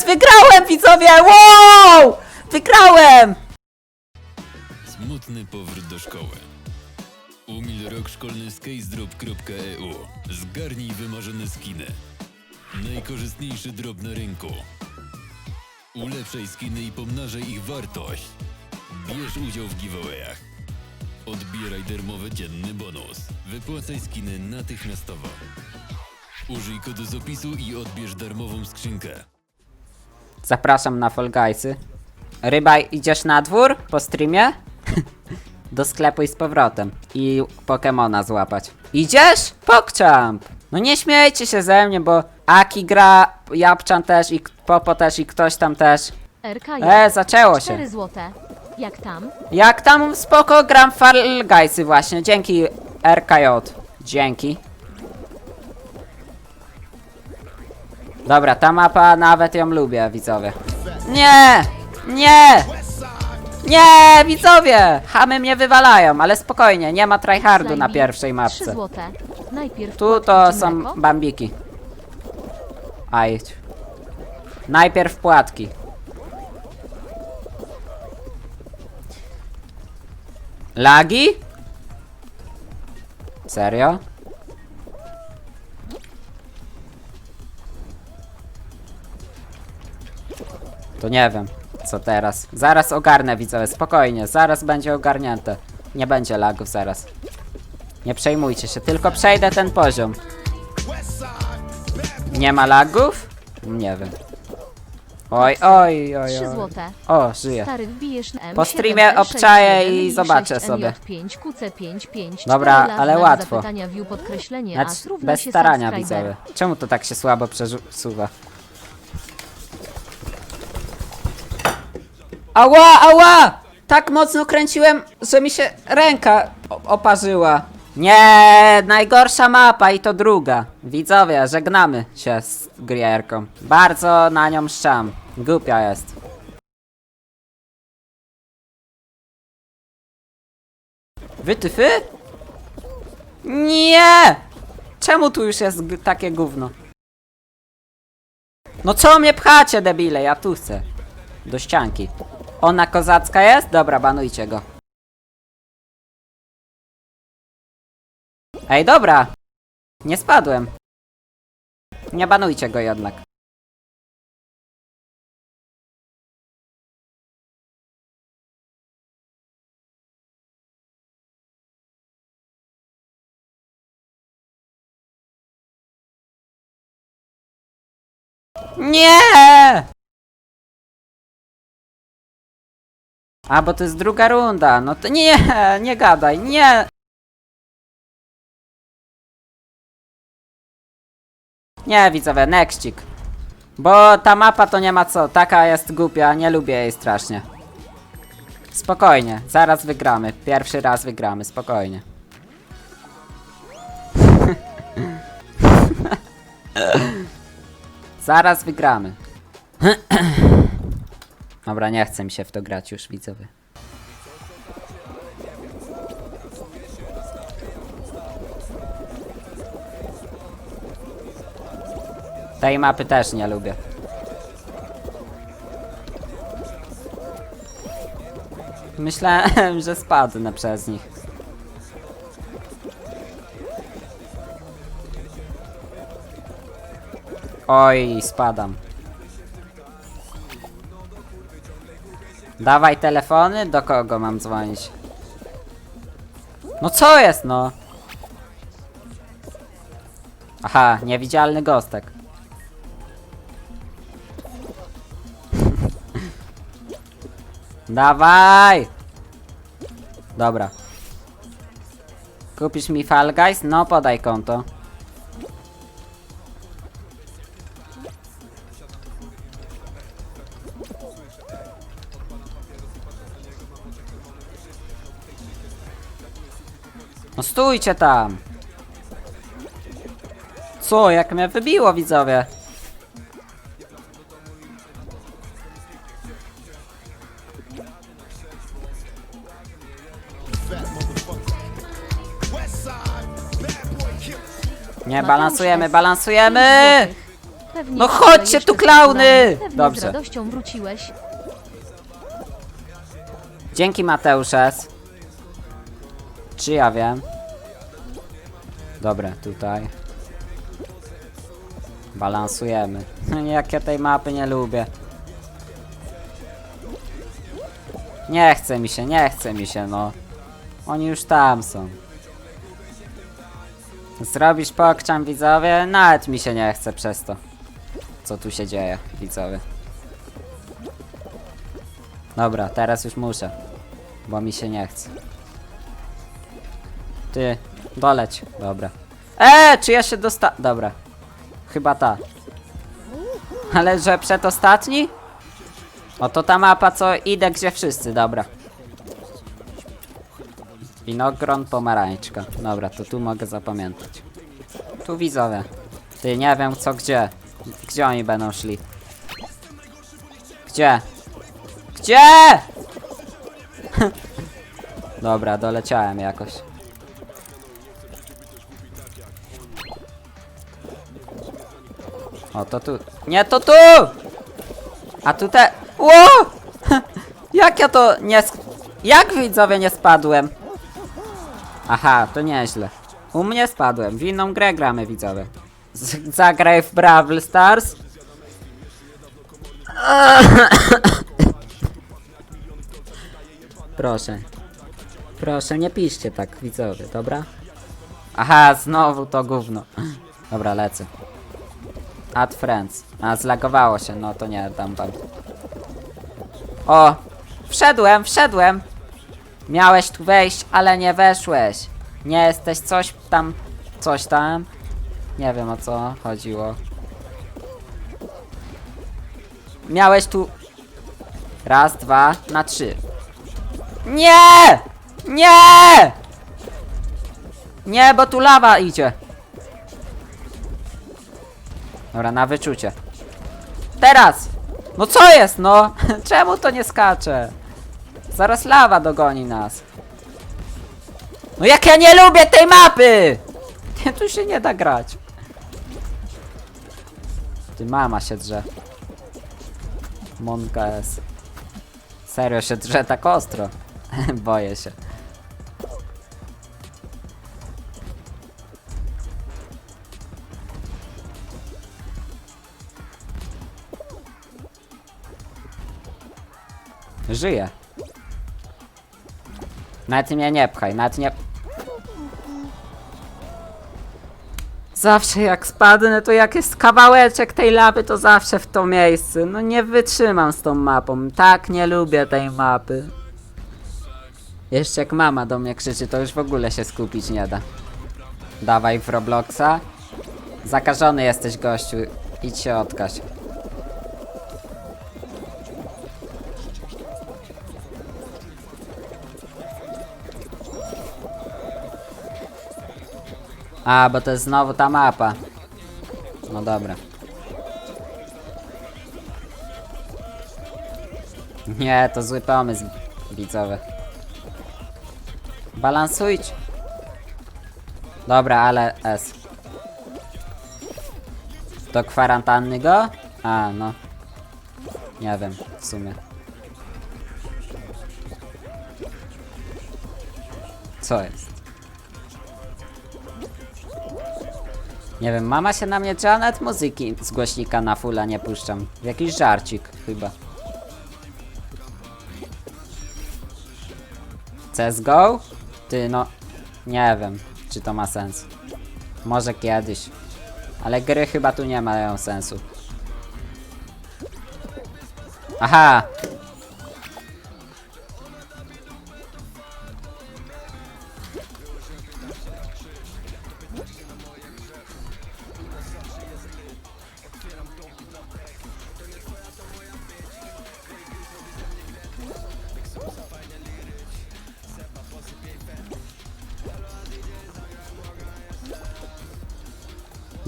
Jest! Wygrałem, widzowie! Wow! Wygrałem! Smutny powrót do szkoły. Umil rok szkolny z casedrop.eu. Zgarnij wymarzone skiny. Najkorzystniejszy drop na rynku. Ulepszaj skiny i pomnażaj ich wartość. Bierz udział w giveawayach. Odbieraj darmowy dzienny bonus. Wypłacaj skiny natychmiastowo. Użyj kodu z opisu i odbierz darmową skrzynkę. Zapraszam na Fall Guysy. Ryba, idziesz na dwór po streamie? Do sklepu i z powrotem. I Pokemona złapać. Idziesz? Pokchamp! No nie śmiejcie się ze mnie, bo Aki gra, Japczan też i Popo też i ktoś tam też. RKJ. E, zaczęło się. 4 złote. Jak tam? Jak tam spoko gram Fall Guysy właśnie. Dzięki RKJ. Dzięki. Dobra, ta mapa nawet ją lubię, widzowie. Nie! Nie! Nie, widzowie! Chamy mnie wywalają, ale spokojnie, nie ma tryhardu na pierwszej 3 mapce. Tu to są bambiki. Aj. Najpierw płatki. Lagi? Serio? To nie wiem, co teraz. Zaraz ogarnę widzowie, spokojnie, zaraz będzie ogarnięte. Nie będzie lagów zaraz. Nie przejmujcie się, tylko przejdę ten poziom. Nie ma lagów? Nie wiem. Oj, oj, oj, 3 oj. złote. O, żyję. Stary wbijesz na M7, Po streamie L6, obczaję 1 i zobaczę sobie. NJ5, QC5, 5, Dobra, 4 lat, ale łatwo. Zapytania, view, podkreślenie, Znaczy, bez starania widzowie. Czemu to tak się słabo przesuwa? Ała, ała! Tak mocno kręciłem, że mi się ręka oparzyła. Nie, najgorsza mapa i to druga. Widzowie, żegnamy się z gierką. Bardzo na nią szczam. Głupia jest. Wytyfy? Nie! Czemu tu już jest takie gówno? No co mnie pchacie, debile? Ja tu chcę. Do ścianki. Ona kozacka jest? Dobra, banujcie go. Ej, dobra! Nie spadłem. Nie banujcie go jednak. Nie! A, bo to jest druga runda. No to nie, nie gadaj, nie! Nie, widzowie, nexcik. Bo ta mapa to nie ma co, taka jest głupia, nie lubię jej strasznie. Spokojnie, zaraz wygramy. Pierwszy raz wygramy, spokojnie. Zaraz wygramy. Dobra, nie chce mi się w to grać już, widzowie. Tej mapy też nie lubię. Myślałem, że spadnę przez nich. Oj, spadam. Dawaj telefony, do kogo mam dzwonić? No co jest, no? Aha, niewidzialny gostek. Dawaj! Dobra. Kupisz mi Fall Guys? No podaj konto. Stójcie tam! Co, jak mnie wybiło widzowie? Nie, balansujemy, balansujemy! 5 złotych. Pewnie No chodźcie jeszcze tu, klauny! Pewnie Dobrze. z radością wróciłeś. Dzięki Mateuszes. Czy ja wiem? Dobra, tutaj. Balansujemy. Jak ja tej mapy nie lubię. Nie chce mi się, nie chce mi się, no. Oni już tam są. Zrobisz pokczam widzowie? Nawet mi się nie chce przez to. Co tu się dzieje, widzowie. Dobra, teraz już muszę. Bo mi się nie chce. Ty, doleć. Dobra. Eee, czy ja się dosta... Dobra. Chyba ta. Ale że przedostatni? Oto ta mapa, co idę gdzie wszyscy, dobra. Winogron, pomarańczka. Dobra, to tu mogę zapamiętać. Tu widzowie. Ty, nie wiem co gdzie. Gdzie oni będą szli? Gdzie? Gdzie? Dobra, doleciałem jakoś. O, to tu. Nie, to tu! A tu te... Ło! Jak ja to nie... Jak widzowie nie spadłem? Aha, to nieźle. U mnie spadłem. W inną grę gramy widzowie. Z zagraj w Brawl Stars. Proszę. Proszę, nie piszcie tak, widzowie, dobra? Aha, znowu to gówno. Dobra, lecę. Add friends. A, zlagowało się, no to nie, dam wam. O! Wszedłem, wszedłem! Miałeś tu wejść, ale nie weszłeś. Nie jesteś coś tam, coś tam. Nie wiem o co chodziło. Miałeś tu... Raz, dwa, na trzy. Nie! Nie! Nie, bo tu lawa idzie. Dobra, na wyczucie. Teraz! No co jest, no? Czemu to nie skacze? Zaraz lawa dogoni nas. No jak ja nie lubię tej mapy! Tu się nie da grać. Ty mama się drze. Monka S. Serio się drze tak ostro. Boję się. Żyję. Nawet mnie nie pchaj, nawet nie... Zawsze jak spadnę, to jak jest kawałeczek tej lawy, to zawsze w to miejsce. No nie wytrzymam z tą mapą. Tak nie lubię tej mapy. Jeszcze jak mama do mnie krzyczy, to już w ogóle się skupić nie da. Dawaj w Robloxa. Zakażony jesteś gościu. Idź się odkaź. A, bo to jest znowu ta mapa. No dobra. Nie, to zły pomysł, widzowie. Balansujcie. Dobra, ale S. Do kwarantanny go? A, no. Nie wiem, w sumie. Co jest? Nie wiem, mama się na mnie ja nawet muzyki z głośnika na fulla nie puszczam. Jakiś żarcik chyba. CSGO? Ty no, nie wiem, czy to ma sens. Może kiedyś. Ale gry chyba tu nie mają sensu. Aha!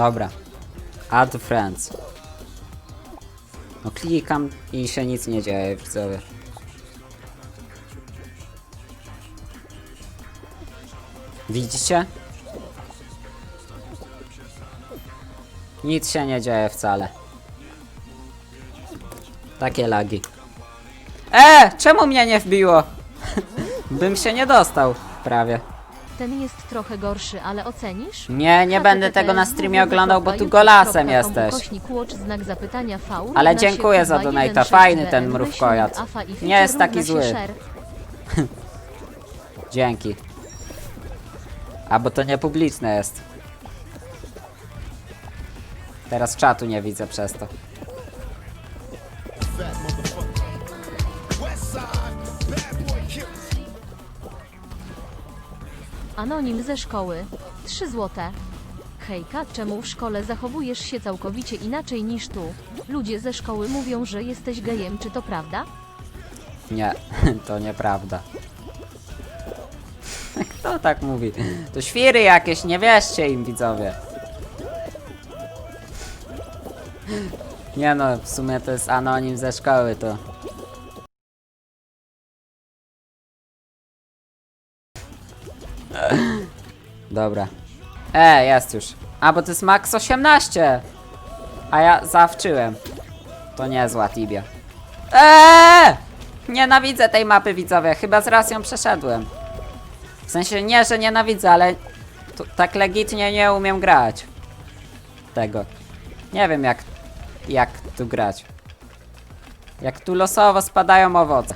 Dobra. Add friends. No klikam i się nic nie dzieje, widzowie. Widzicie? Nic się nie dzieje wcale. Takie lagi. E, czemu mnie nie wbiło? Bym się nie dostał, prawie. Ten jest trochę gorszy, ale ocenisz? Nie, nie będę tego na streamie oglądał, bo tu golasem jesteś. Ale dziękuję za 1,6 fajny ten mrówkojad. Nie jest taki zły. Dzięki. A bo to niepubliczne jest. Teraz czatu nie widzę przez to. Anonim ze szkoły. 3 złote. Hejka, czemu w szkole zachowujesz się całkowicie inaczej niż tu? Ludzie ze szkoły mówią, że jesteś gejem, czy to prawda? Nie, to nieprawda. Kto tak mówi? To świry jakieś, nie wierzcie im widzowie. Nie no, w sumie to jest anonim ze szkoły, to... Dobra. E, jest już. A, bo to jest max 18. A ja zawczyłem. To niezła tibia. Eee! Nienawidzę tej mapy widzowie, chyba z ją przeszedłem. W sensie nie, że nienawidzę, ale tak legitnie nie umiem grać. Tego. Nie wiem jak, jak tu grać. Jak tu losowo spadają owoce.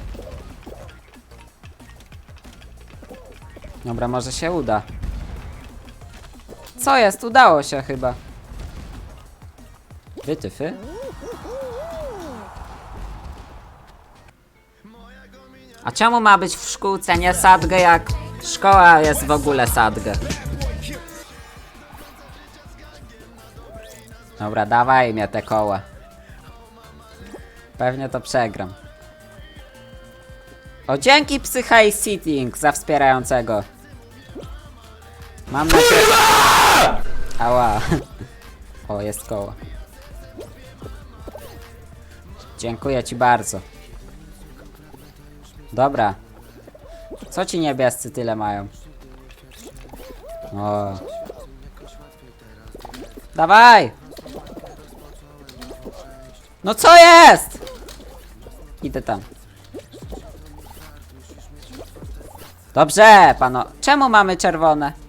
Dobra, może się uda. Co jest? Udało się chyba. Wytyfy? A czemu ma być w szkółce nie sadgę, jak szkoła jest w ogóle sadgę? Dobra, dawaj mnie te koła. Pewnie to przegram. O, dzięki Psycha i Sitting za wspierającego. Mam nadzieję... Ała. O, jest koło. Dziękuję ci bardzo. Dobra. Co ci niebiescy tyle mają? O. Dawaj! No co jest? Idę tam. Dobrze, pano. Czemu mamy czerwone?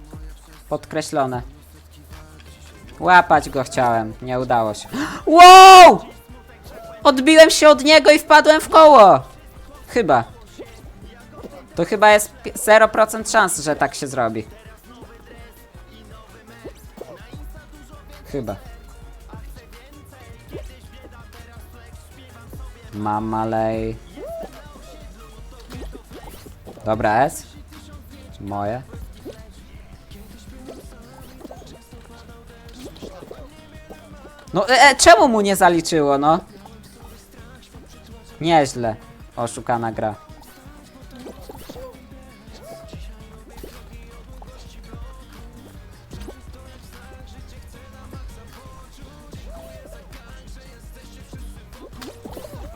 Podkreślone. Łapać go chciałem. Nie udało się. Wow! Odbiłem się od niego i wpadłem w koło. Chyba. To chyba jest pi- 0% szans, że tak się zrobi. Chyba. Mamalej. Dobra, S. Moje. No, e, e, czemu mu nie zaliczyło, no? Nieźle. Oszukana gra.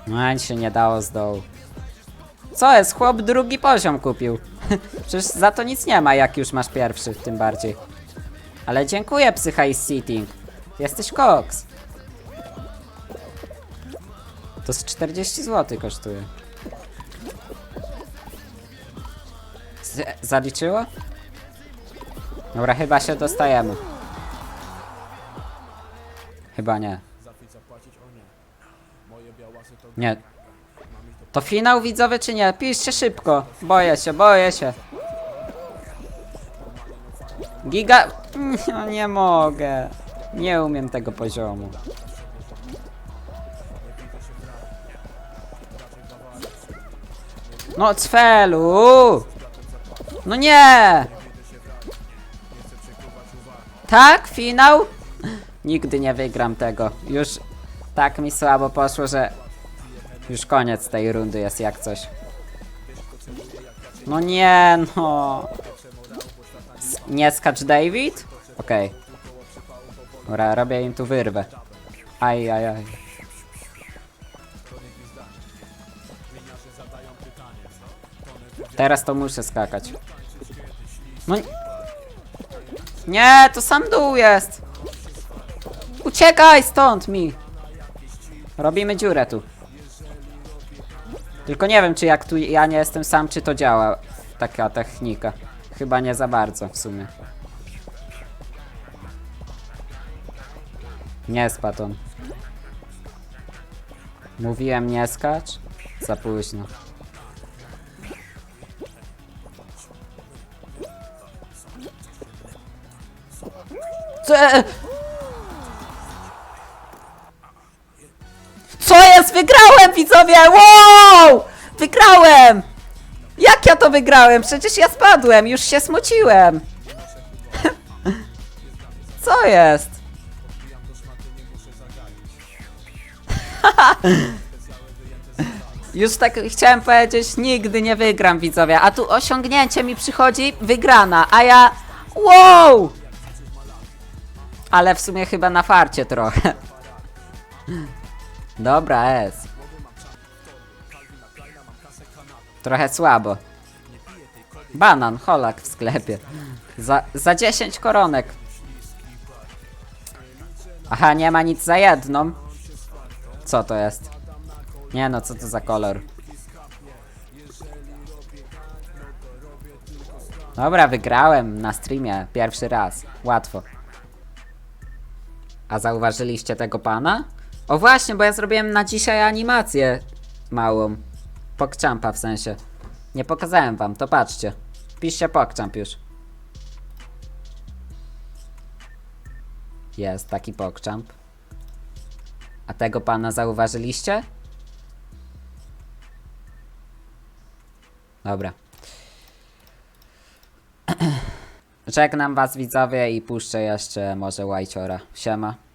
No, nic się nie dało z dołu. Co jest? Chłop drugi poziom kupił. Przecież za to nic nie ma, jak już masz pierwszy, tym bardziej. Ale dziękuję, Psycha Sitting. Jesteś koks. To z 40 zł kosztuje. Z zaliczyło? Dobra, chyba się dostajemy. Chyba nie. Nie. To finał widzowy czy nie? Piszcie szybko. Boję się, boję się. Giga... No nie mogę. Nie umiem tego poziomu. No cfelu! No nie! Tak? Finał? Nigdy nie wygram tego. Już tak mi słabo poszło, że już koniec tej rundy jest jak coś. No nie, no. Nie skacz David? Okej. Dobra, robię im tu wyrwę. Aj, aj, aj. Teraz to muszę skakać. No nie. To sam dół jest. Uciekaj stąd mi. Robimy dziurę tu. Tylko nie wiem, czy jak tu ja nie jestem sam, czy to działa. Taka technika. Chyba nie za bardzo w sumie. Nie spadł on. Mówiłem nie skacz? Za późno. Co? Jest? Wygrałem, widzowie! Wow! Wygrałem! Jak ja to wygrałem? Przecież ja spadłem, już się smuciłem. Co jest? Już tak chciałem powiedzieć, nigdy nie wygram, widzowie. A tu osiągnięcie mi przychodzi, wygrana, a ja... Wow! Ale w sumie chyba na farcie trochę. Dobra, S. Trochę słabo. Banan, holak w sklepie. Za, za 10 koronek. Aha, nie ma nic za jedną. Co to jest? Nie no, co to za kolor? Dobra, wygrałem na streamie pierwszy raz. Łatwo. A zauważyliście tego pana? O właśnie, bo ja zrobiłem na dzisiaj animację małą. Pokczampa w sensie. Nie pokazałem wam, to patrzcie. Piszcie pokczamp już. Jest taki pokczamp. A tego pana zauważyliście? Dobra. Żegnam was widzowie i puszczę jeszcze może Łajciora. Siema.